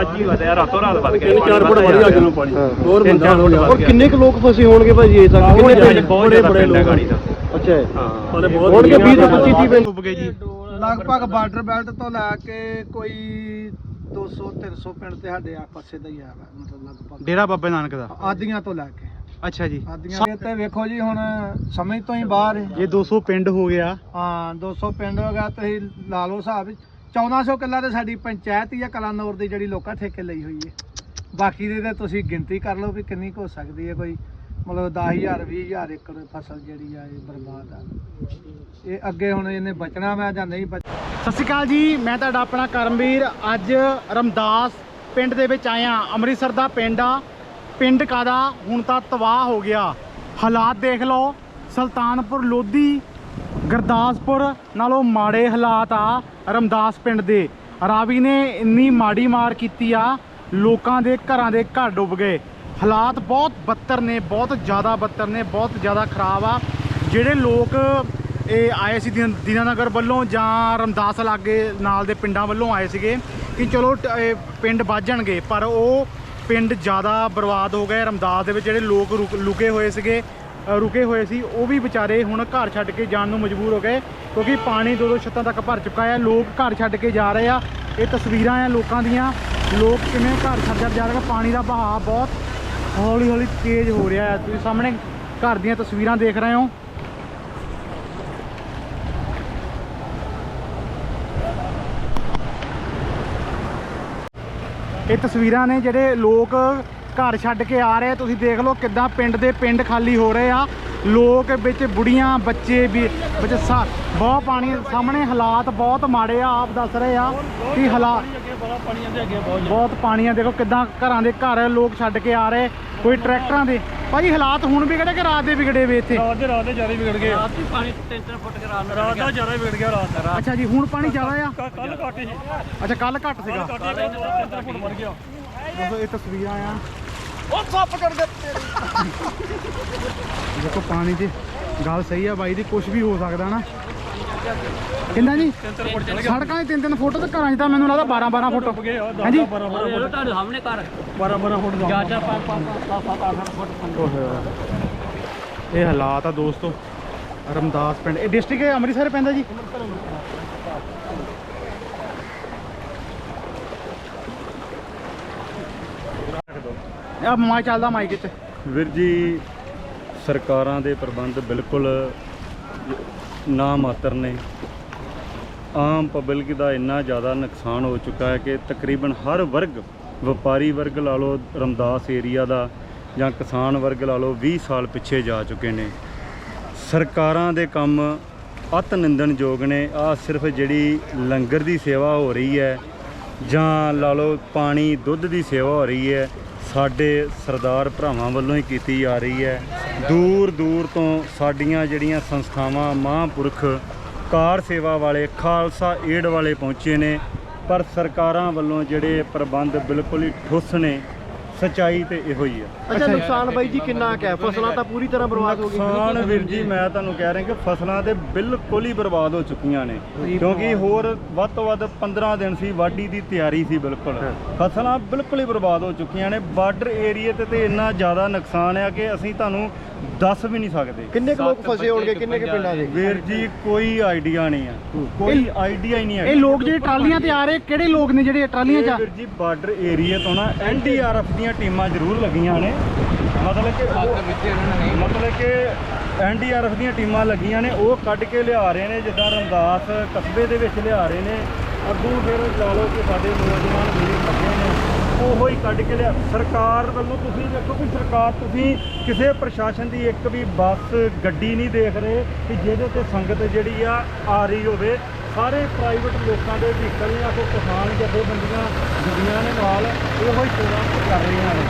ਅੱਜ ਹੀ ਵਧਿਆ ਰਾਤੋਂ ਰਾਤ ਵਧ ਗਿਆ ਤਿੰਨ ਚਾਰ ਫੁੱਟ ਵਧਿਆ ਅੱਗੇ ਨੂੰ ਪਾਣੀ। ਹੋਰ ਤਿੰਨ ਬੰਦਾ ਚਾਰ ਹੋ ਫੁੱਟ ਗਿਆ ਵੱਧ ਔਰ ਕਿੰਨੇ ਕੁ ਲੋਕ ਫਸੇ ਹੋਣਗੇ ਭਾਜੀ ਇਹ ਤੱਕ? ਕਿੰਨੇ ਕਿੰਨੇ ਪਿੰਡ? ਬਹੁਤ ਜ਼ਿਆਦਾ ਪਿੰਡ ਹੈ ਗਾੜੀ ਦਾ। ਅੱਛਾ। ਹੈ। ਹਾਂ ਸਾਡੇ ਬਹੁਤ ਹੋਣਗੇ 20 ਤੋਂ ਵਧੀਆ 25 ਪਿੰਡ। ਡੁੱਬ ਗਏ ਜੀ ਲਗਭਗ ਬਾਰਡਰ ਬੈਲਟ ਤੋਂ ਲੈ ਕੇ ਕੋਈ 200 300 ਪਿੰਡ ਤੇ ਸਾਡੇ ਆ ਪਾਸੇ ਦਾ ਹੀ ਆ ਵਾ, ਮਤਲਬ ਲਗਭਗ। ਡੇਰਾ ਬਾਬੇ ਨਾਨਕ ਦਾ? ਆਦੀਆਂ ਤੋਂ ਲੈ ਕੇ। ਅੱਛਾ ਜੀ। ਆਦੀਆਂ ਤੇ ਵੇਖੋ ਜੀ ਹੁਣ ਸਮਝ ਤੋਂ ਹੀ ਬਾਹਰ ਹੈ। ਜੇ 200 ਪਿੰਡ ਹੋ ਗਿਆ। ਹਾਂ 200 ਪਿੰਡ ਹੋ ਗਿਆ ਤੁਸੀਂ ਲਾ ਲਓ ਹਿਸਾਬ 1400 ਕਿੱਲਾ ਤੇ ਸਾਡੀ ਪੰਚਾਇਤ ਹੀ ਆ, ਕਲਾਨੌਰ ਦੀ ਜਿਹੜੀ ਲੋਕਾਂ ਠੇਕੇ ਲਈ ਹੋਈ ਹੈ ਬਾਕੀ ਦੇ ਤੇ ਤੁਸੀਂ ਗਿਣਤੀ ਕਰ ਲਓ ਵੀ ਕਿੰਨੀ ਕੁ ਹੋ ਸਕਦੀ ਹੈ ਕੋਈ ਮਤਲਬ 10000 20000 ਏਕੜ ਫਸਲ ਜਿਹੜੀ ਆ ਇਹ ਬਰਬਾਦ ਆ। ਇਹ ਅੱਗੇ ਹੁਣ ਇਹਨੇ ਬਚਣਾ ਮੈਂ ਜਾਂ ਨਹੀਂ ਬਚ ਸਤਿ ਸ਼੍ਰੀ ਅਕਾਲ ਜੀ, ਮੈਂ ਤੁਹਾਡਾ ਆਪਣਾ ਕਰਮਵੀਰ। ਅੱਜ ਰਮਦਾਸ ਪਿੰਡ ਦੇ ਵਿੱਚ ਆਇਆ ਅੰਮ੍ਰਿਤਸਰ ਦਾ ਪਿੰਡ ਆ। ਪਿੰਡ ਕਾਦਾ ਹੁਣ ਤਾਂ ਤਬਾਹ ਹੋ ਗਿਆ। ਹਾਲਾਤ ਦੇਖ ਲਓ। ਸੁਲਤਾਨਪੁਰ ਲੋਧੀ ਗੁਰਦਾਸਪੁਰ ਨਾਲੋਂ ਮਾੜੇ ਹਾਲਾਤ ਆ ਰਮਦਾਸ ਪਿੰਡ ਦੇ। ਰਾਵੀ ਨੇ ਇੰਨੀ ਮਾੜੀ ਮਾਰ ਕੀਤੀ ਆ, ਲੋਕਾਂ ਦੇ ਘਰਾਂ ਦੇ ਘਰ ਡੁੱਬ ਗਏ। ਹਾਲਾਤ ਬਹੁਤ ਬੱਤਰ ਨੇ, ਬਹੁਤ ਜ਼ਿਆਦਾ ਬੱਤਰ ਨੇ, ਬਹੁਤ ਜ਼ਿਆਦਾ ਖਰਾਬ ਆ। ਜਿਹੜੇ ਲੋਕ ਇਹ ਆਏ ਸੀ ਦੀਨ- ਦੀਨਾਨਗਰ ਵੱਲੋਂ ਜਾਂ ਰਮਦਾਸ ਲਾਗੇ ਨਾਲ ਦੇ ਪਿੰਡਾਂ ਵੱਲੋਂ ਆਏ ਸੀਗੇ ਕਿ ਚਲੋ ਟ- ਇਹ ਪਿੰਡ ਬਾਜਣਗੇ ਪਰ ਉਹ ਪਿੰਡ ਜ਼ਿਆਦਾ ਬਰਬਾਦ ਹੋ ਗਏ ਰਮਦਾਸ ਦੇ ਵਿੱਚ, ਜਿਹੜੇ ਲੋਕ ਰੁਕ- ਲੁਕੇ ਹੋਏ ਸੀਗੇ। ਰੁਕੇ ਹੋਏ ਸੀ, ਉਹ ਵੀ ਵਿਚਾਰੇ ਹੁਣ ਘਰ ਛੱਡ ਕੇ ਜਾਣ ਨੂੰ ਮਜਬੂਰ ਹੋ ਗਏ, ਕਿਉਂਕਿ ਪਾਣੀ ਦੋ ਦੋ ਛੱਤਾਂ ਤੱਕ ਭਰ ਚੁੱਕਾ ਹੈ, ਲੋਕ ਘਰ ਛੱਡ ਕੇ ਜਾ ਰਹੇ ਆ, ਇਹ ਤਸਵੀਰਾਂ ਆ ਲੋਕਾਂ ਦੀਆਂ, ਲੋਕ ਕਿਵੇਂ ਘਰ ਛੱਡ ਛੱਡ ਜਾ ਰਹੇ ਪਾਣੀ ਦਾ ਬਹਾਅ ਬਹੁਤ ਹੌਲੀ ਹੌਲੀ ਤੇਜ਼ ਹੋ ਰਿਹਾ ਹੈ, ਤੁਸੀਂ ਸਾਹਮਣੇ ਘਰ ਦੀਆਂ ਤਸਵੀਰਾਂ ਦੇਖ ਰਹੇ ਹੋ। ਇਹ ਤਸਵੀਰਾਂ ਨੇ ਜਿਹੜੇ ਲੋਕ ਘਰ ਛੱਡ ਕੇ ਆ ਰਹੇ। ਤੁਸੀਂ ਦੇਖ ਲਓ ਕਿੱਦਾਂ ਪਿੰਡ ਦੇ ਪਿੰਡ ਖਾਲੀ ਹੋ ਰਹੇ ਆ। ਲੋਕ ਵਿੱਚ ਬੁੜੀਆਂ ਬੱਚੇ ਵੀ ਵਿੱਚ ਸਾ- ਬਹੁਤ ਪਾਣੀ ਸਾਹਮਣੇ ਹਾਲਾਤ ਬਹੁਤ ਮਾੜੇ ਆ। ਆਪ ਦੱਸ ਰਹੇ ਆ ਕਿ ਹਾਲਾਤ ਬਹੁਤ ਬਹੁਤ ਪਾਣੀ ਆ ਦੇਖੋ ਕਿੱਦਾਂ ਘਰਾਂ ਦੇ ਘਰ ਲੋਕ ਛੱਡ ਕੇ ਆ ਰਹੇ। ਕੋਈ ਟਰੈਕਟਰਾਂ ਦੇ ਭਾਜੀ ਹਾਲਾਤ ਹੁਣ ਵਿਗੜੇ ਕਿ ਰਾਤ ਦੇ ਵਿਗੜੇ ਵੇ ਇੱਥੇ? ਰਾਤ ਦੇ ਰਾਤ ਦੇ ਜ਼ਿਆਦਾ ਵਿਗੜ ਗਏ। ਰਾਤ ਵੀ ਪਾਣੀ 3-3 ਫੁੱਟ ਕੇ ਰਾਤ ਰਾਤ ਦਾ ਜ਼ਿਆਦਾ ਵਿਗੜ ਗਿਆ ਰਾਤ ਦਾ ਅੱਛਾ ਜੀ ਹੁਣ ਪਾਣੀ ਜ਼ਿਆਦਾ ਆ? ਕੱਲ ਘੱਟ ਸੀ ਅੱਛਾ ਕੱਲ ਘੱਟ ਸੀਗਾ। ਘੱਟ ਹੀ 3 ਫੁੱਟ ਵੜ ਗਿਆ ਦੇਖੋ ਇਹ ਤਸਵੀਰਾਂ ਆ। ਉਹ ਸੱਪ ਕਰ ਦੇ ਦੇਖੋ ਪਾਣੀ ਦੀ ਗੱਲ ਸਹੀ ਆ ਬਾਈ ਦੀ ਕੁਝ ਵੀ ਹੋ ਸਕਦਾ ਨਾ। ਕਿੰਨਾ ਜੀ? ਸੜਕਾਂ ਦੇ ਤਿੰਨ ਤਿੰਨ ਫੁੱਟ ਤੇ ਘਰਾਂ 'ਚ ਤਾਂ ਮੈਨੂੰ ਲੱਗਦਾ 12 12 ਫੁੱਟ ਗਏ ਆ 10 ਹਾਂਜੀ? 12 12 ਫੁੱਟ ਤੁਹਾਡੇ ਸਾਹਮਣੇ ਘਰ। 12 12 ਫੁੱਟ ਜਾ ਜਾ 5 5 7 8 8 ਫੁੱਟ ਇਹ ਹਾਲਾਤ ਆ ਦੋਸਤੋ। ਰਮਦਾਸ ਪਿੰਡ। ਇਹ ਡਿਸਟ੍ਰਿਕਟ ਅੰਮ੍ਰਿਤਸਰ ਪੈਂਦਾ ਜੀ? ਆ ਮਾਈ ਚੱਲਦਾ ਮਾਈਕ ਇੱਥੇ ਵੀਰ ਜੀ, ਸਰਕਾਰਾਂ ਦੇ ਪ੍ਰਬੰਧ ਬਿਲਕੁਲ ਨਾ ਮਾਤਰ ਨੇ। ਆਮ ਪਬਲਿਕ ਦਾ ਇੰਨਾ ਜ਼ਿਆਦਾ ਨੁਕਸਾਨ ਹੋ ਚੁੱਕਾ ਹੈ ਕਿ ਤਕਰੀਬਨ ਹਰ ਵਰਗ, ਵਪਾਰੀ ਵਰਗ ਲਾ ਲਓ, ਰਮਦਾਸ ਏਰੀਆ ਦਾ ਜਾਂ ਕਿਸਾਨ ਵਰਗ ਲਾ ਲਓ 20 ਸਾਲ ਪਿੱਛੇ ਜਾ ਚੁੱਕੇ ਨੇ। ਸਰਕਾਰਾਂ ਦੇ ਕੰਮ ਅਤ ਨਿੰਦਣਯੋਗ ਨੇ। ਆ ਸਿਰਫ ਜਿਹੜੀ ਲੰਗਰ ਦੀ ਸੇਵਾ ਹੋ ਰਹੀ ਹੈ ਜਾਂ ਲਾ ਲਓ, ਪਾਣੀ, ਦੁੱਧ ਦੀ ਸੇਵਾ ਹੋ ਰਹੀ ਹੈ ਸਾਡੇ ਸਰਦਾਰ ਭਰਾਵਾਂ ਵੱਲੋਂ ਹੀ ਕੀਤੀ ਜਾ ਰਹੀ ਹੈ। ਦੂਰ ਦੂਰ ਤੋਂ ਸਾਡੀਆਂ ਜਿਹੜੀਆਂ ਸੰਸਥਾਵਾਂ, ਮਹਾਂਪੁਰਖ ਕਾਰ ਸੇਵਾ ਵਾਲੇ, ਖਾਲਸਾ ਏਡ ਵਾਲੇ ਪਹੁੰਚੇ ਨੇ, ਪਰ ਸਰਕਾਰਾਂ ਵੱਲੋਂ ਜਿਹੜੇ ਪ੍ਰਬੰਧ ਬਿਲਕੁਲ ਹੀ ਠੁੱਸ ਨੇ। ਸਚਾਈ ਤੇ ਇਹੋ ਹੀ ਹੈ ਅੱਛਾ ਨੁਕਸਾਨ ਬਾਈ ਜੀ ਕਿੰਨਾ ਕੁ ਹੈ? ਫਸਲਾਂ ਤਾਂ ਪੂਰੀ ਤਰ੍ਹਾਂ ਬਰਬਾਦ ਹੋ ਗਈਆਂ। ਨੁਕਸਾਨ ਵੀਰ ਜੀ ਮੈਂ ਤੁਹਾਨੂੰ ਕਹਿ ਰਿਹਾ ਕਿ ਫਸਲਾਂ ਤੇ ਬਿਲਕੁਲ ਹੀ ਬਰਬਾਦ ਹੋ ਚੁੱਕੀਆਂ ਨੇ। ਕਿਉਂਕਿ ਹੋਰ ਵੱਧ ਤੋਂ ਵੱਧ 15 ਦਿਨ ਸੀ ਵਾਢੀ ਦੀ ਤਿਆਰੀ ਸੀ ਬਿਲਕੁਲ। ਫਸਲਾਂ ਬਿਲਕੁਲ ਹੀ ਬਰਬਾਦ ਹੋ ਚੁੱਕੀਆਂ ਨੇ। ਬਾਰਡਰ ਏਰੀਏ ਤੇ ਤੇ ਇੰਨਾ ਜ਼ਿਆਦਾ ਨੁਕਸਾਨ ਆ ਕਿ ਅਸੀਂ ਤੁਹਾਨੂੰ ਦੱਸ ਵੀ ਨਹੀਂ ਸਕਦੇ। ਕਿੰਨੇ ਕੁ ਲੋਕ ਫਸੇ ਹੋਣਗੇ? ਕਿੰਨੇ ਕੁ ਪਿੰਡਾਂ ਦੇ? ਵੀਰ ਜੀ ਕੋਈ ਆਈਡੀਆ ਨਹੀਂ ਆ। ਕੋਈ ਆਈਡੀਆ ਹੀ ਨਹੀਂ ਹੈ ਇਹ ਲੋਕ ਜਿਹੜੇ ਟਰਾਲੀਆਂ ਤੇ ਆ ਰਹੇ ਕਿਹੜੇ ਲੋਕ ਨੇ ਜਿਹੜੇ ਟਰਾਲੀਆਂ 'ਚ ਆ? ਵੀਰ ਜੀ ਬਾਰਡਰ ਏਰੀਏ ਤੋਂ ਨਾ ਐਨਡੀਆਰਐਫ ਦੀਆਂ ਟੀਮਾਂ ਜ਼ਰੂਰ ਲੱਗੀਆਂ ਨੇ। ਮਤਲਬ ਕਿ ਉਹ- ਮਤਲਬ ਕਿ ਐਨਡੀਆਰਐਫ ਦੀਆਂ ਟੀਮਾਂ ਲੱਗੀਆਂ ਨੇ ਉਹ ਕੱਢ ਕੇ ਲਿਆ ਰਹੇ ਨੇ ਜਿੱਦਾਂ ਰਮਦਾਸ ਕਸਬੇ ਦੇ ਵਿੱਚ ਲਿਆ ਰਹੇ ਨੇ। ਅੱਗੋਂ ਫਿਰ ਲਾ ਲਓ ਕਿ ਸਾਡੇ ਨੌਜਵਾਨ ਵੀਰ ਲੱਗੇ ਹੀ ਕੱਢ ਕੇ ਲਿਆ। ਸਰਕਾਰ ਵੱਲੋਂ ਤੁਸੀਂ ਦੇਖੋ ਕਿ ਸਰਕਾਰ ਤੁਸੀਂ ਕਿਸੇ ਪ੍ਰਸ਼ਾਸਨ ਦੀ ਇੱਕ ਵੀ ਬੱਸ ਗੱਡੀ ਨਹੀਂ ਦੇਖ ਰਹੇ ਕਿ ਜਿਹਦੇ ਤੇ ਸੰਗਤ ਜਿਹੜੀ ਆ ਆ ਰਹੀ ਹੋਵੇ। ਸਾਰੇ ਪ੍ਰਾਈਵੇਟ ਲੋਕਾਂ ਦੇ ਵਹੀਕਲ ਨੇ ਆਖੋ ਕਿਸਾਨ ਜਥੇਬੰਦੀਆਂ ਜੁੜੀਆਂ ਨੇ ਨਾਲ ਇਹੋ ਹੀ ਸੇਵਾ ਕਰ ਰਹੀਆਂ ਨੇ।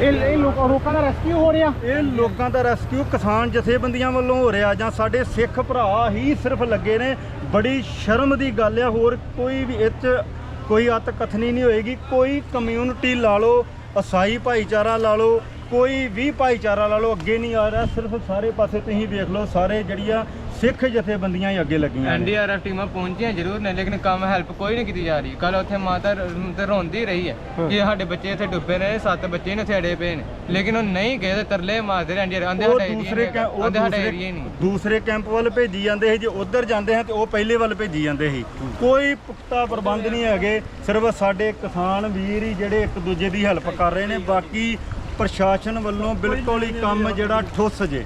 ਇਹ ਇਹ ਲੋਕ- ਲੋਕਾਂ ਦਾ ਰੈਸਕਿਊ ਹੋ ਰਿਹਾ? ਇਹ ਲੋਕਾਂ ਦਾ ਰੈਸਕਿਊ ਕਿਸਾਨ ਜਥੇਬੰਦੀਆਂ ਵੱਲੋਂ ਹੋ ਰਿਹਾ ਜਾਂ ਸਾਡੇ ਸਿੱਖ ਭਰਾ ਹੀ ਸਿਰਫ ਲੱਗੇ ਨੇ ਬੜੀ ਸ਼ਰਮ ਦੀ ਗੱਲ ਆ, ਹੋਰ ਕੋਈ ਵੀ ਇਹ 'ਚ ਕੋਈ ਅਤ ਕਥਨੀ ਨਹੀਂ ਹੋਏਗੀ। ਕੋਈ ਕਮਿਊਨਿਟੀ ਲਾ ਲਓ, ਅਸਾਈ ਭਾਈਚਾਰਾ ਲਾ ਲਓ, ਕੋਈ ਵੀ ਭਾਈਚਾਰਾ ਲਾ ਲਓ, ਅੱਗੇ ਨਹੀਂ ਆ ਰਿਹਾ। ਸਿਰਫ ਸਾਰੇ ਪਾਸੇ ਤੁਸੀਂ ਵੇਖ ਲਓ, ਸਾਰੇ ਜਿਹੜੀਆਂ ਸਿੱਖ ਜਥੇਬੰਦੀਆਂ ਹੀ ਅੱਗੇ ਲੱਗੀਆਂ ਨੇ। ਐਨਡੀਆਰਐਫ ਟੀਮਾਂ ਪਹੁੰਚੀਆਂ ਜ਼ਰੂਰ ਨੇ ਲੇਕਿਨ ਕੰਮ ਹੈਲਪ ਕੋਈ ਨਹੀਂ ਕੀਤੀ ਜਾ ਰਹੀ। ਕੱਲ ਉੱਥੇ ਮਾਤਾ ਰ- ਤੇ ਰੋਂਦੀ ਰਹੀ ਹੈ ਕਿ ਸਾਡੇ ਬੱਚੇ ਇੱਥੇ ਡੁੱਬੇ ਨੇ ਸੱਤ ਬੱਚੇ ਨੇ ਇੱਥੇ ਅੜੇ ਪਏ ਨੇ। ਲੇਕਿਨ ਉਹ ਨਹੀਂ ਗਏ ਤੇ ਤਰਲੇ ਮਾਰਦੇ ਰਹਿੰਦੇ ਆਂਦੇ ਉਹ ਸਾਡਾ ਏਰੀਆ ਦੂਸਰੇ ਕੈ- ਉਹ ਆਂਦੇ ਸਾਡਾ ਏਰੀਆ ਨਹੀਂ। ਦੂਸਰੇ ਕੈਂਪ ਵੱਲ ਭੇਜੀ ਜਾਂਦੇ ਸੀ ਜੇ ਉਧਰ ਜਾਂਦੇ ਹਨ ਤੇ ਉਹ ਪਹਿਲੇ ਵੱਲ ਭੇਜੀ ਜਾਂਦੇ ਸੀ। ਕੋਈ ਪੁਖਤਾ ਪ੍ਰਬੰਧ ਨਹੀਂ ਹੈਗੇ ਸਿਰਫ ਸਾਡੇ ਕਿਸਾਨ ਵੀਰ ਹੀ ਜਿਹੜੇ ਇੱਕ ਦੂਜੇ ਦੀ ਹੈਲਪ ਕਰ ਰਹੇ ਨੇ ਬਾਕੀ ਪ੍ਰਸ਼ਾਸਨ ਵੱਲੋਂ ਬਿਲਕੁਲ ਹੀ ਕੰਮ ਜਿਹੜਾ ਠੁੱਸ ਜੇ।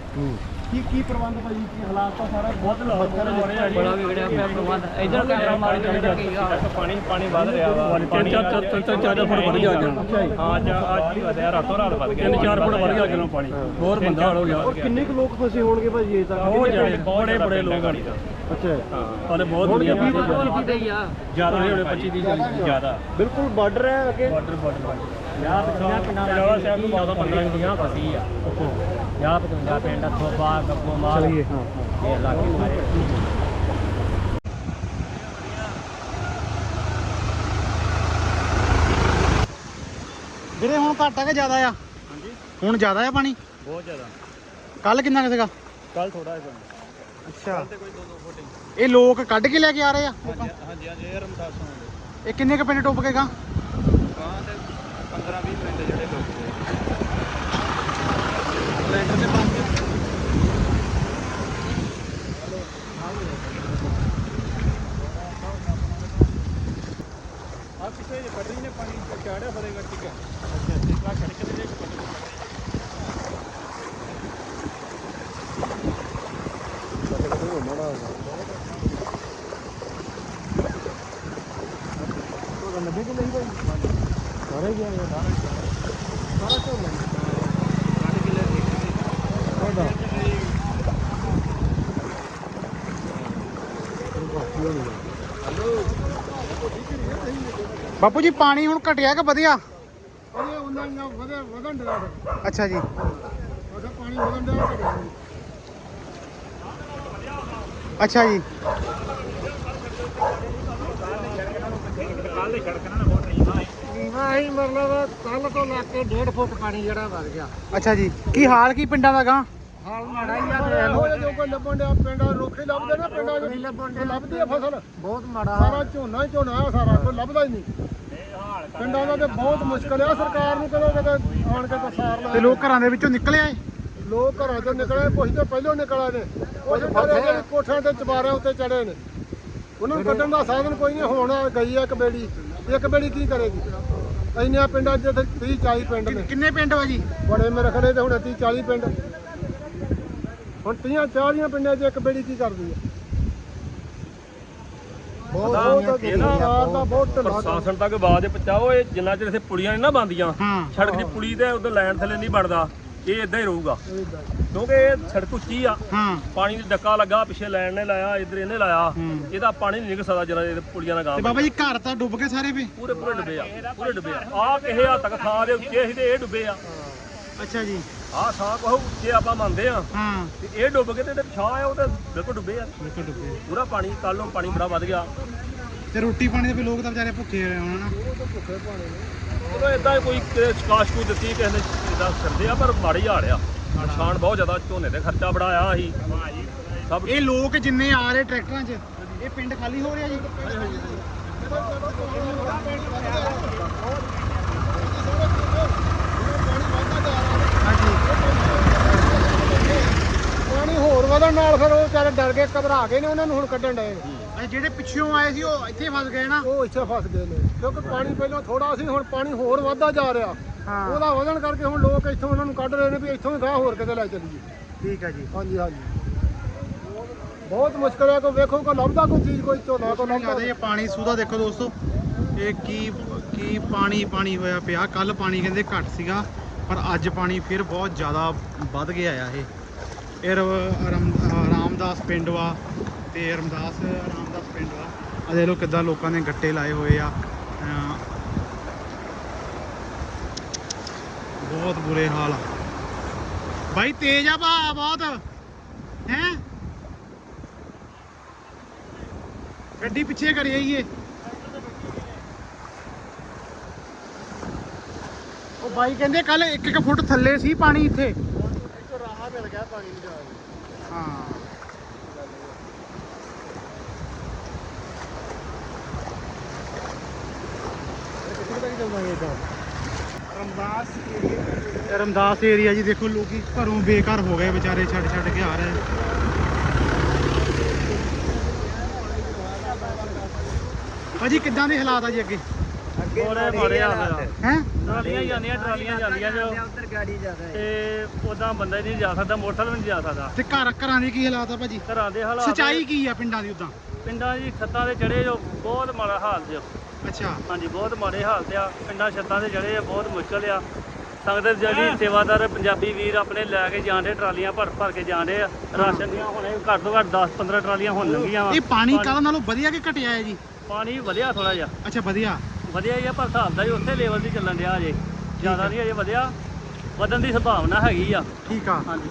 ਕੀ ਕੀ ਪ੍ਰਬੰਧ ਭਾਜੀ? ਕੀ ਹਾਲਾਤ ਤਾਂ ਸਾਰਾ ਬਹੁਤ ਬੜਾ ਵਿਗੜਿਆ ਪਿਆ ਪ੍ਰਬੰਧ। ਇਧਰ ਕੈਮਰਾ ਮਾਰ ਕੇ ਇਧਰ ਕੀ ਆ ਪਾਣੀ ਪਾਣੀ ਵੱਧ ਰਿਹਾ ਵਾ। ਤਿੰਨ ਚਾਰ ਚਾਰ ਚਾਰ ਫੁੱਟ ਵੱਧ ਗਿਆ ਹਾਂ ਅੱਜ ਅੱਜ ਹੀ ਵਧਿਆ ਰਾਤੋਂ ਰਾਤ ਵੱਧ ਗਿਆ। ਤਿੰਨ ਚਾਰ ਫੁੱਟ ਵੱਧ ਗਿਆ ਨੂੰ ਪਾਣੀ। ਹੋਰ ਬੰਦਾ ਹੋ ਗਿਆ। ਔਰ ਕਿੰਨੇ ਕੁ ਲੋਕ ਫਸੇ ਹੋਣਗੇ ਭਾਜੀ ਇਹ ਤੱਕ ਉਹ ਜਿਹੜੇ ਬੜੇ ਬੜੇ ਲੋਕ ਆ ਅੱਛਾ ਹਾਲੇ ਬਹੁਤ ਦੁਨੀਆ ਜ਼ਿਆਦਾ ਹੋਣੇ 25 ਦੀ ਜ਼ਿਆਦਾ। ਬਿਲਕੁਲ ਬਾਰਡਰ ਹੈ ਅੱਗੇ? ਬਾਰਡਰ ਬਾਰਡਰ ਯਾ ਪਿੰਡਾਂ ਪਿੰਡਾਂ ਦਾ ਸਾਹਿਬ ਨੂੰ ਮਾਦਾ 15 ਦੀਆਂ ਫਸੀ ਆ। ਯਾ ਪਤੰਗਾ ਪਿੰਡ ਥੋਬਾ ਗੱਗੋ ਮਾਰ ਚਲਿਏ ਹਾਂ ਇਹ ਇਲਾਕੇ ਸਾਰੇ। ਵੀਰੇ ਹੁਣ ਘੱਟ ਆ ਕਿ ਜ਼ਿਆਦਾ ਆ? ਹਾਂਜੀ। ਹੁਣ ਜ਼ਿਆਦਾ ਆ ਪਾਣੀ? ਬਹੁਤ ਜ਼ਿਆਦਾ। ਕੱਲ ਕਿੰਨਾ ਕੁ ਸੀਗਾ? ਕੱਲ ਥੋੜਾ ਜਿਹਾ ਅੱਛਾ। ਇਹ ਲੋਕ ਕੱਢ ਕੇ ਲੈ ਕੇ ਆ ਰਹੇ ਆ? ਹਾਂਜੀ ਹਾਂਜੀ ਇਹ ਰਮਦਾਸ ਹੋਣਗੇ। ਇਹ ਕਿੰਨੇ ਕ ਪਿੰਡ ਟੁੱਪ ਕੇ ਗਾ? ਗਾਂ ਤੇ 15 20 ਪਿੰਡ ਜਿਹੜੇ ਲੋਕ ਦੇ ਪਾਸੇ ਆ ਪਿੱਛੇ ਜੇ ਪਟਰੀ ਨੇ ਪਾਣੀ ਚਾੜਿਆ ਫਰੇਗਾ ਠੀਕ ਹੈ ਅੱਛਾ ਅੱਛਾ ਸੜਕ ਦੇ ਸਾਰੇ ਗਿਆ ਯਾਰ ਸਾਰਾ ਝੋਨਾ ਬਾਪੂ ਜੀ ਪਾਣੀ ਹੁਣ ਘਟਿਆ ਕਿ ਵਧਿਆ? ਅਰੇ ਉਹਨਾਂ ਨਾਲ ਵਧੇ ਵਧਣ ਡਿਆ ਅੱਛਾ ਜੀ। ਉਹਦਾ ਪਾਣੀ ਵਧਣ ਡਿਆ ਘਟਿਆ ਨੀ। ਅੱਛਾ ਜੀ। ਨੀਵਾਂ ਹੀ ਮਤਲਬ ਕੱਲ ਤੋਂ ਲੱਗ ਕੇ 1.5 ਫੁੱਟ ਪਾਣੀ ਜਿਹੜਾ ਵਗ ਗਿਆ। ਅੱਛਾ ਜੀ। ਕੀ ਹਾਲ ਕੀ ਪਿੰਡਾਂ ਦਾ ਗਾ? ਹਾਲ ਮਾੜਾ ਹੀ ਆ ਦੇਖ ਲਓ ਜੋ ਕੋਈ ਲੱਭਣ ਡਿਆ ਪਿੰਡਾਂ ਰੁੱਖ ਹੀ ਲੱਭਦੇ ਨੇ ਪਿੰਡਾਂ 'ਚ। ਨਹੀਂ ਲੱਭਣ ਲੱਭਦੀ ਆ ਫਸਲ। ਬਹੁਤ ਮਾੜਾ। ਸਾਰਾ ਝੋਨਾ ਹੀ ਝੋਨਾ ਆ ਸਾਰਾ ਕੋਈ ਲੱਭਦਾ ਹੀ ਨਹੀਂ। ਪਿੰਡਾਂ ਦਾ ਤੇ ਬਹੁਤ ਮੁਸ਼ਕਲ ਆ ਸਰਕਾਰ ਨੂੰ ਕਦੋਂ ਕਦੇ ਆਣ ਕੇ ਕੋਈ ਸਾਰ ਤੇ ਲਾ ਲੋਕ ਘਰਾਂ ਦੇ ਵਿੱਚੋਂ ਨਿਕਲੇ ਆਏ ਲੋਕ ਘਰਾਂ ਚੋਂ ਨਿਕਲੇ ਕੁਛ ਤੇ ਪਹਿਲਾਂ ਨਿਕਲ ਆਏ ਨੇ ਕੁਛ ਫਸੇ ਜਿਹੜੇ ਕੋਠਿਆਂ ਤੇ ਚਬਾਰਿਆਂ ਉੱਤੇ ਚੜੇ ਨੇ। ਉਹਨਾਂ ਨੂੰ ਕੱਢਣ ਦਾ ਸਾਧਨ ਕੋਈ ਨਹੀਂ ਹੁਣ ਗਈ ਆ ਇੱਕ ਬੇੜੀ। ਇੱਕ ਬੇੜੀ ਕੀ ਕਰੇਗੀ? ਇੰਨਿਆਂ ਪਿੰਡਾਂ 'ਚ ਤੇ 30 40 ਪਿੰਡ ਨੇ। ਕਿੰਨੇ ਪਿੰਡ ਵਾ ਜੀ? ਬੜੇ ਮੇਰੇ ਖੜੇ ਤੇ ਹੁਣ 30 40 ਪਿੰਡ। ਹੁਣ 30 40 ਪਿੰਡਾਂ 'ਚ ਇੱਕ ਬੇੜੀ ਕੀ ਕਰਦੀ ਹੈ ਬਹੁਤ ਬਹੁਤ ਸਰਕਾਰ ਦਾ ਬਹੁਤ ਢਿੱਲਾ ਕੰਮ। ਪ੍ਰਸ਼ਾਸਨ ਤੱਕ ਆਵਾਜ਼ ਪਹੁੰਚਾਓ ਇਹ ਜਿੰਨਾ ਚਿਰ ਇੱਥੇ ਪੁਲੀਆਂ ਨਹੀਂ ਨਾ ਬੰਦੀਆਂ ਹਾਂ ਸੜਕ ਦੀ ਪੁਲੀ ਤੇ ਉਧਰ ਲੈਣ ਥੱਲੇ ਨਹੀਂ ਬਣਦਾ ਇਹ ਇਦਾਂ ਹੀ ਰਹੂਗਾ। ਕਿਉਂਕਿ ਇਹ ਸੜਕ ਉੱਚੀ ਆ ਪਾਣੀ ਦੀ ਡੱਕਾ ਲੱਗਾ ਪਿੱਛੇ ਲੈਣ ਨੇ ਲਾਇਆ ਇੱਧਰ ਇਹਨੇ ਲਾਇਆ। ਇਹਦਾ ਪਾਣੀ ਨਹੀਂ ਨਿਕਲ ਸਕਦਾ ਜਿਹੜਾ ਇਹ ਪੁਲੀਆਂ ਦਾ ਤੇ ਗਾਮ ਬਾਬਾ ਜੀ ਘਰ ਤਾਂ ਡੁੱਬ ਗਏ ਸਾਰੇ ਵੀ? ਪੂਰੇ ਪੂਰੇ ਡੁੱਬੇ ਆ ਪੂਰੇ ਡੁੱਬੇ ਆ। ਆਹ ਕਿਸੇ ਹੱਦ ਤੱਕ ਥਾਂ ਦੇ ਉੱਚੇ ਸੀ ਤੇ ਇਹ ਡੁੱਬੇ ਆ। ਅੱਛਾ ਜੀ। ਆਹ ਥਾਂ ਕਹੋ ਉੱਚੇ ਆਪਾਂ ਮੰਨਦੇ ਆ ਹਾਂ। ਤੇ ਇਹ ਡੁੱਬ ਕੇ ਤੇ ਇਹਦੇ ਪਿਛਾਂ ਆ ਉਹ ਤੇ ਬਿਲਕੁਲ ਡੁੱਬੇ ਆ। ਬਿਲਕੁਲ ਡੁੱਬੇ ਪੂਰਾ ਪਾਣੀ ਕੱਲ ਨੂੰ ਪਾਣੀ ਬੜਾ ਵੱਧ ਗਿਆ। ਤੇ ਰੋਟੀ ਪਾਣੀ ਦੇ ਵੀ ਲੋਕ ਤਾਂ ਵਿਚਾਰੇ ਭੁੱਖੇ ਹੋਏ ਹੋਣ ਨਾ ਉਦੋਂ ਇਦਾਂ ਕੋਈ ਸਕਾਸ਼ ਕੋਈ ਦਿੱਤੀ ਕਿਸੇ ਨੇ ਇਦਾਂ ਕਰਦੇ ਆ ਪਰ ਮਾੜੀ ਹਾਲ ਆ। ਨੁਕਸਾਨ ਬਹੁਤ ਜ਼ਿਆਦਾ ਝੋਨੇ ਤੇ ਖਰਚਾ ਬੜਾ ਆਇਆ ਸੀ। ਸਭ ਇਹ ਲੋਕ ਜਿੰਨੇ ਆ ਰਹੇ ਟਰੈਕਟਰਾਂ 'ਚ ਇਹ ਪਿੰਡ ਖਾਲੀ ਹੋ ਰਿਹਾ ਜੀ ਹਾਂਜੀ ਪਾਣੀ ਹੋਰ ਵਧਣ ਨਾਲ ਫਿਰ ਉਹ ਵਿਚਾਰੇ ਡਰ ਕੇ ਘਬਰਾ ਗਏ ਨੇ ਉਹਨਾਂ ਨੂੰ ਹੁਣ ਕੱਢਣ ਡਏ ਨੇ। ਅੱਛਾ ਜਿਹੜੇ ਪਿੱਛੋਂ ਆਏ ਸੀ ਉਹ ਇੱਥੇ ਫਸ ਗਏ ਨਾ? ਉਹ ਇੱਥੇ ਫਸ ਗਏ ਨੇ ਕਿਉਂਕਿ ਪਾਣੀ ਪਹਿਲਾਂ ਥੋੜਾ ਸੀ ਹੁਣ ਪਾਣੀ ਹੋਰ ਵੱਧਦਾ ਜਾ ਰਿਹਾ। ਹਾਂ। ਉਹਦਾ ਵਧਣ ਕਰਕੇ ਹੁਣ ਲੋਕ ਇੱਥੋਂ ਉਹਨਾਂ ਨੂੰ ਕੱਢ ਰਹੇ ਨੇ ਵੀ ਇੱਥੋਂ ਹੀ ਗਾਹ ਹੋਰ ਕਿਤੇ ਲੈ ਚੱਲੀਏ। ਠੀਕ ਹੈ ਜੀ। ਹਾਂਜੀ ਹਾਂਜੀ। ਬਹੁਤ ਮੁਸ਼ਕਲ ਹੈ ਕੋਈ ਵੇਖੋ ਕੋਈ ਲੱਭਦਾ ਕੋਈ ਚੀਜ਼ ਕੋਈ ਝੋਨਾ ਲੱਗਦਾ ਲੱਭਦਾ। ਇਹ ਪਾਣੀ ਸੂਦਾ ਦੇਖੋ ਦੋਸਤੋ। ਇਹ ਕੀ ਕੀ ਪਾਣੀ ਪਾਣੀ ਹੋਇਆ ਪਿਆ। ਕੱਲ ਪਾਣੀ ਕਹਿੰਦੇ ਘੱਟ ਸੀਗਾ ਪਰ ਅੱਜ ਪਾਣੀ ਫਿਰ ਬਹੁਤ ਜ਼ਿਆਦਾ ਵੱਧ ਗਿਆ ਆ ਇਹ। ਇਹ ਰ- ਰਮ- ਰਾਮਦਾਸ ਪਿੰਡ ਵਾ ਤੇ ਰਮਦਾਸ ਰਾਮਦਾਸ ਪਿੰਡ ਵਾ। ਆ ਦੇਖ ਲਓ ਕਿੱਦਾਂ ਲੋਕਾਂ ਨੇ ਗੱਟੇ ਲਾਏ ਹੋਏ ਆ। ਬਹੁਤ ਬੁਰੇ ਹਾਲ ਆ। ਬਾਈ, ਤੇਜ਼ ਆ ਭਾ, ਬਹੁਤ। ਹੈ? ਗੱਡੀ ਪਿੱਛੇ ਕਰੀ ਆਈਏ ਉਹ ਬਾਈ ਕਹਿੰਦੇ ਕੱਲ 1-1 ਫੁੱਟ ਥੱਲੇ ਸੀ ਪਾਣੀ ਇੱਥੇ। ਹਾਂ। ਰਮਦਾਸ ਏਰੀਆ ਜੀ ਦੇਖੋ ਲੋਕੀ ਘਰੋਂ ਬੇਕਾਰ ਹੋ ਗਏ ਵਿਚਾਰੇ, ਛੱਡ ਛੱਡ ਕੇ ਆ ਰਹੇ। ਭਾਜੀ ਕਿੱਦਾਂ ਦੇ ਹਾਲਾਤ ਆ ਜੀ ਅੱਗੇ? ਬੜੇ ਮਾੜੇ ਹਾਲ ਆ ਹੈ? ਟਰਾਲੀਆਂ ਜਾਂਦੀਆਂ ਟਰਾਲੀਆਂ ਜਾਂਦੀਆਂ ਜੋ। ਉਧਰ ਗਾੜੀ ਜ਼ਿਆਦਾ ਤੇ ਉਦਾਂ ਬੰਦਾ ਹੀ ਨਹੀਂ ਜਾ ਸਕਦਾ ਮੋਟਰਸਾਈਕਲ ਵੀ ਨਹੀਂ ਜਾ ਸਕਦਾ। ਤੇ ਘਰ ਘਰਾਂ ਦੇ ਕੀ ਹਾਲਾਤ ਆ ਭਾਜੀ? ਘਰਾਂ ਦੇ ਹਾਲਾਤ ਸਚਾਈ ਕੀ ਆ ਪਿੰਡਾਂ ਦੀ ਉਦਾਂ ਪਿੰਡਾਂ ਦੀ ਛੱਤਾਂ ਦੇ ਚੜੇ ਜੋ ਬਹੁਤ ਮਾੜਾ ਹਾਲ ਜੋ ਅੱਛਾ। ਹਾਂਜੀ ਬਹੁਤ ਮਾੜੇ ਹਾਲਤ ਆ। ਪਿੰਡਾਂ ਛੱਤਾਂ ਦੇ ਚੜੇ ਆ ਬਹੁਤ ਮੁਸ਼ਕਲ ਆ। ਸੰਗਤ ਜਿਹੜੀ ਸੇਵਾਦਾਰ ਪੰਜਾਬੀ ਵੀਰ ਆਪਣੇ ਲੈ ਕੇ ਜਾਂਦੇ ਟਰਾਲੀਆਂ ਭਰ ਭਰ ਕੇ ਜਾਂਦੇ ਆ। ਰਾਸ਼ਨ ਦੀਆਂ ਹੁਣੇ ਘੱਟ ਤੋਂ ਘੱਟ 10 15 ਟਰਾਲੀਆਂ ਹੁਣ ਲੰਘੀਆਂ ਵਾ। ਇਹ ਪਾਣੀ ਕੱਲ ਨਾਲੋਂ ਵਧੀਆ ਕਿ ਘਟਿਆ ਹੈ ਜੀ? ਪਾਣੀ ਵਧਿਆ ਥੋੜਾ ਜਿਹਾ। ਅੱਛਾ ਵਧੀਆ। ਵਧਿਆ ਹੀ ਆ ਪਰ ਹਿਸਾਬ ਦਾ ਹੀ ਉਸੇ ਲੈਵਲ ਦੀ ਚੱਲਣ ਡਿਆ ਅਜੇ ਜ਼ਿਆਦਾ ਨਹੀਂ ਅਜੇ ਵਧਿਆ। ਵਧਣ ਦੀ ਸੰਭਾਵਨਾ ਹੈਗੀ ਆ। ਠੀਕ ਆ। ਹਾਂਜੀ।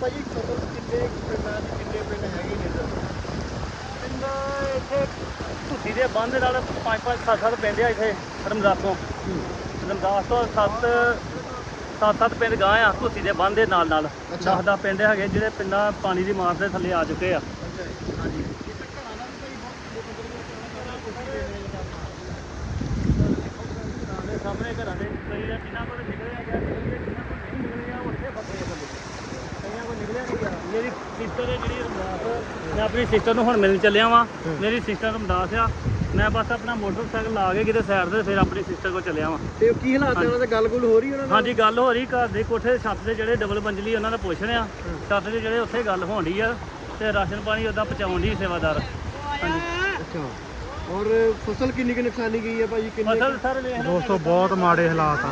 ਭਾਜੀ ਟੋਟਲ ਕਿੰਨੇ ਪਿੰਡਾਂ ਦੇ ਕਿੰਨੇ ਪਿੰਡ ਹੈਗੇ ਨੇ ਇੱਧਰ? ਪਿੰਡ ਇੱਥੇ ਧੁੱਤੀ ਦੇ ਬੰਦ ਦੇ ਨਾਲ ਪੰਜ ਪੰਜ ਸੱਤ ਸੱਤ ਪਿੰਡ ਆ ਇੱਥੇ ਰਮਦਾਸ ਤੋਂ। ਰਮਦਾਸ ਤੋਂ ਸੱਤ ਸੱਤ ਸੱਤ ਪਿੰਡ ਗਾਂ ਆ ਧੁੱਤੀ ਦੇ ਬੰਦ ਦੇ ਨਾਲ ਨਾਲ ਅੱਛਾ। ਦਸ ਦਸ ਪਿੰਡ ਹੈਗੇ ਜਿਹੜੇ ਪਿੰਡਾਂ ਪਾਣੀ ਦੀ ਮਾਰ ਦੇ ਥੱਲੇ ਆ ਚੁੱਕੇ ਆ ਸਾਡੇ ਸਾਹਮਣੇ ਘਰਾਂ ਦੇ ਕਈ ਆ ਜਿਨ੍ਹਾਂ ਕੋਲ ਨਿਕਲਿਆ ਗਿਆ ਕਈ ਆ ਜਿਨ੍ਹਾਂ ਕੋਲ ਨਹੀਂ ਨਿਕਲਿਆ ਉਹ ਉੱਥੇ ਫਸੇ ਆ ਥੱਲੇ ਕਈਆਂ ਕੋਲ ਨਿਕਲਿਆ ਨਹੀਂ ਗਿਆ ਮੇਰੀ ਸਿਸਟਰ ਹੈ ਜਿਹੜੀ ਰਮਦਾਸ। ਮੈਂ ਆਪਣੀ ਸਿਸਟਰ ਨੂੰ ਹੁਣ ਮਿਲਣ ਚੱਲਿਆ ਵਾਂ। ਮੇਰੀ ਸਿਸਟਰ ਰਮਦਾਸ ਆ। ਮੈਂ ਬਸ ਆਪਣਾ ਮੋਟਰਸਾਈਕਲ ਲਾ ਕੇ ਕਿਤੇ ਸਾਈਡ ਤੇ ਫਿਰ ਆਪਣੀ ਸਿਸਟਰ ਕੋਲ ਚੱਲਿਆ ਵਾਂ। ਤੇ ਕੀ ਹਾਲਾਤ ਆ ਉਹਨਾਂ ਦਾ? ਗੱਲ-ਗੁਲ ਹੋ ਰਹੀ ਉਹਨਾਂ ਨਾਲ? ਹਾਂਜੀ ਗੱਲ ਹੋ ਰਹੀ। ਘਰ ਦੇ ਕੋਠੇ ਦੇ ਛੱਤ ਦੇ ਜਿਹੜੇ ਡਬਲ ਮੰਜ਼ਲੀ ਉਹਨਾਂ ਦਾ ਪੁੱਛ ਰਿਹਾ। ਛੱਤ ਦੇ ਜਿਹੜੇ ਉੱਥੇ ਗੱਲ ਹੋਣ ਡਈ ਆ ਤੇ ਰਾਸ਼ਨ ਪਾਣੀ ਉਦਾਂ ਪਹੁੰਚਾਉਣ ਦੀ ਸੇਵਾਦਾਰ। ਹਾਂਜੀ। ਅੱਛਾ। ਔਰ ਫਸਲ ਕਿੰਨੀ ਕਿ ਨੁਕਸਾਨੀ ਗਈ ਹੈ ਭਾਜੀ ਕਿੰਨੇ ਫਸਲ ਸਰ ਬਹੁਤ ਮਾੜੇ ਹਾਲਾਤ ਆ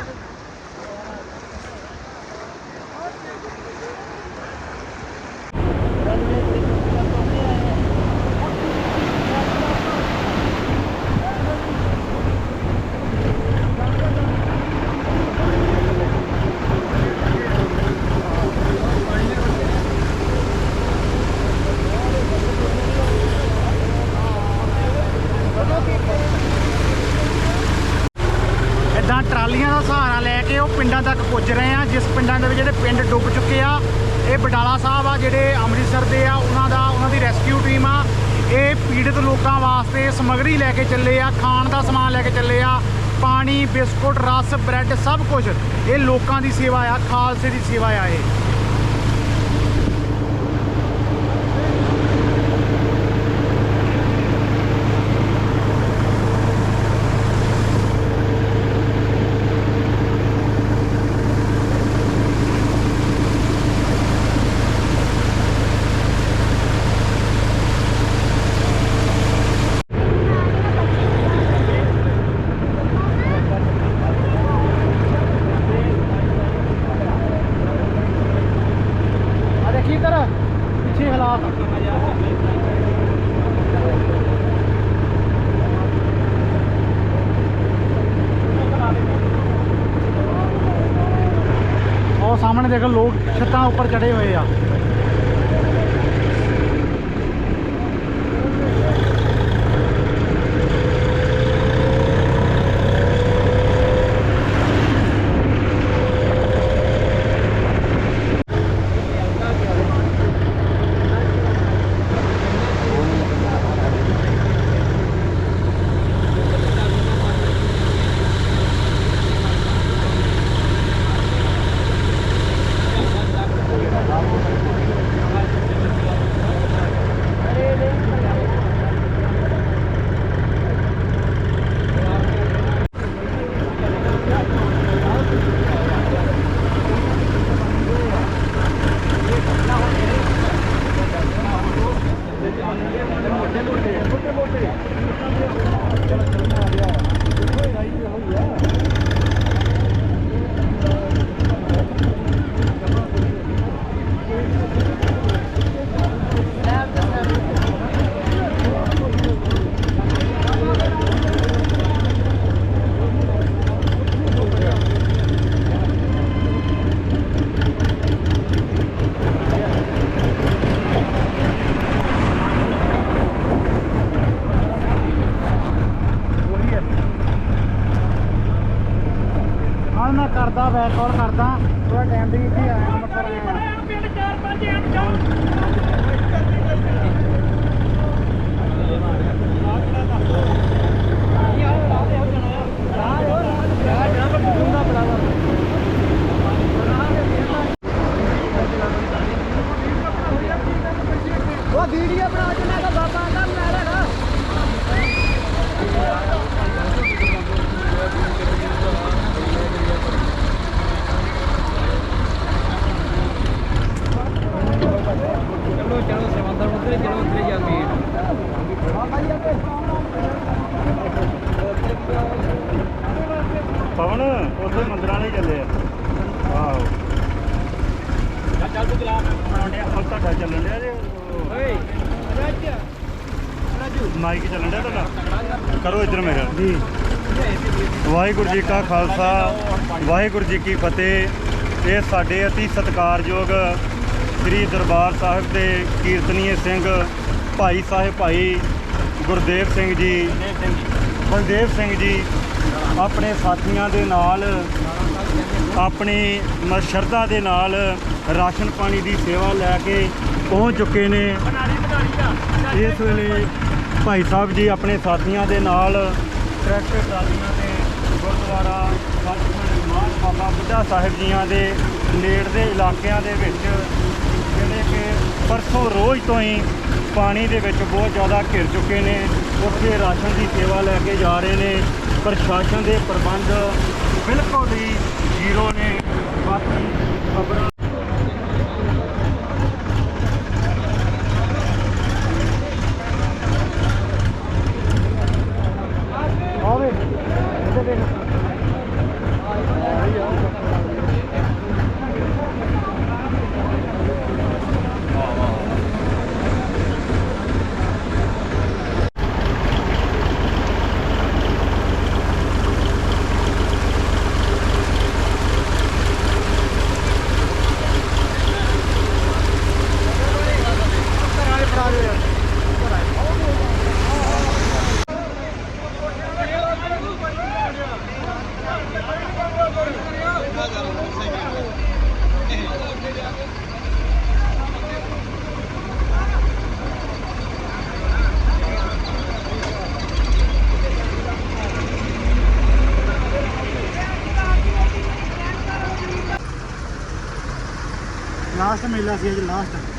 ਇਦਾਂ ਟਰਾਲੀਆਂ ਦਾ ਸਹਾਰਾ ਲੈ ਕੇ ਉਹ ਪਿੰਡਾਂ ਤੱਕ ਪੁੱਜ ਰਹੇ ਆ ਜਿਸ ਪਿੰਡਾਂ ਦੇ ਵਿੱਚ ਜਿਹੜੇ ਪਿੰਡ ਡੁੱਬ ਚੁੱਕੇ ਆ ਇਹ ਬਡਾਲਾ ਸਾਹਿਬ ਆ ਜਿਹੜੇ ਅੰਮ੍ਰਿਤਸਰ ਦੇ ਆ ਉਹਨਾਂ ਦਾ ਉਹਨਾਂ ਦੀ ਰੈਸਕਿਊ ਟੀਮ ਆ ਇਹ ਪੀੜਤ ਲੋਕਾਂ ਵਾਸਤੇ ਸਮੱਗਰੀ ਲੈ ਕੇ ਚੱਲੇ ਆ, ਖਾਣ ਦਾ ਸਮਾਨ ਲੈ ਕੇ ਚੱਲੇ ਆ, ਪਾਣੀ, ਬਿਸਕੁਟ, ਰਸ, ਬ੍ਰੈਡ, ਸਭ ਕੁਝ ਇਹ ਲੋਕਾਂ ਦੀ ਸੇਵਾ ਆ, ਖਾਲਸੇ ਦੀ ਸੇਵਾ ਆ ਇਹ ਆ ਦੇਖੀ ਇੱਧਰ ਪਿੱਛੇ ਹਾਲਾਤ ਉਹ ਸਾਹਮਣੇ ਦੇਖੋ ਲੋਕ ਛੱਤਾਂ ਉੱਪਰ ਚੜੇ ਹੋਏ ਆ। ਵੀਡੀਓ ਬਣਾ ਕੇ ਮੈਂ ਤਾਂ ਬਾਬਾ ਦਾ ਮੈਂ ਲੈਣਾ ਚਲੋ ਚਲੋ ਸਮੁੰਦਰ ਉੱਤੇ ਚਲੋ ਉੱਤੇ ਜਾਂਦੀ ਹੈ ਪਵਨ ਉੱਥੇ ਮੰਦਰਾਂ ਨੇ ਚੱਲੇ ਆ। ਆਹੋ। ਚੱਲ ਤੂੰ ਚਲਾ। ਮੈਂ ਬਣਾਉਂਦੇ ਆ ਹੁਣ ਤੁਹਾਡਾ ਚੱਲਣ ਡਿਆ ਜੇ। ਮਾਈਕ ਚੱਲਣ ਡਿਆ ਤੁਹਾਡਾ? ਕਰੋ ਇੱਧਰ ਮੇਰਾ। ਜੀ ਵਾਹਿਗੁਰੂ ਜੀ ਕਾ ਖਾਲਸਾ, ਵਾਹਿਗੁਰੂ ਜੀ ਕੀ ਫਤਿਹ। ਇਹ ਸਾਡੇ ਅਤੀ ਸਤਿਕਾਰਯੋਗ ਸ੍ਰੀ ਦਰਬਾਰ ਸਾਹਿਬ ਦੇ ਕੀਰਤਨੀਏ ਸਿੰਘ ਭਾਈ ਸਾਹਿਬ ਭਾਈ ਗੁਰਦੇਵ ਸਿੰਘ ਜੀ। ਬਲਦੇਵ ਸਿੰਘ ਜੀ ਆਪਣੇ ਸਾਥੀਆਂ ਦੇ ਨਾਲ, ਆਪਣੀ ਮ- ਸ਼ਰਧਾ ਦੇ ਨਾਲ ਰਾਸ਼ਨ ਪਾਣੀ ਦੀ ਸੇਵਾ ਲੈ ਕੇ ਪਹੁੰਚ ਚੁੱਕੇ ਨੇ। ਇਸ ਵੇਲੇ ਭਾਈ ਸਾਹਿਬ ਜੀ ਆਪਣੇ ਸਾਥੀਆਂ ਦੇ ਨਾਲ ਟਰੈਕਟਰ ਟਰਾਲੀਆਂ ਤੇ ਗੁਰਦੁਆਰਾ ਸੱਚਖੰਡ ਮਾਨ ਬਾਬਾ ਬੁੱਢਾ ਸਾਹਿਬ ਜੀਆਂ ਦੇ ਨੇੜਦੇ ਇਲਾਕਿਆਂ ਦੇ ਵਿੱਚ, ਜਿਹੜੇ ਕਿ ਪਰਸੋਂ ਰੋਜ਼ ਤੋਂ ਹੀ ਪਾਣੀ ਦੇ ਵਿੱਚ ਬਹੁਤ ਜ਼ਿਆਦਾ ਘਿਰ ਚੁੱਕੇ ਨੇ। ਉੱਥੇ ਰਾਸ਼ਨ ਦੀ ਸੇਵਾ ਲੈ ਕੇ ਜਾ ਰਹੇ ਨੇ। ਪ੍ਰਸ਼ਾਸਨ ਦੇ ਪ੍ਰਬੰਧ ਬਿਲਕੁਲ ਹੀ ਜ਼ੀਰੋ ਨੇ। ਬਾਕੀ ਖਬਰਾਂ ਇੱਧਰ ਦੇਖ ਲਾਸਟ ਮੇਲਾ ਸੀ ਅੱਜ ਲਾਸਟ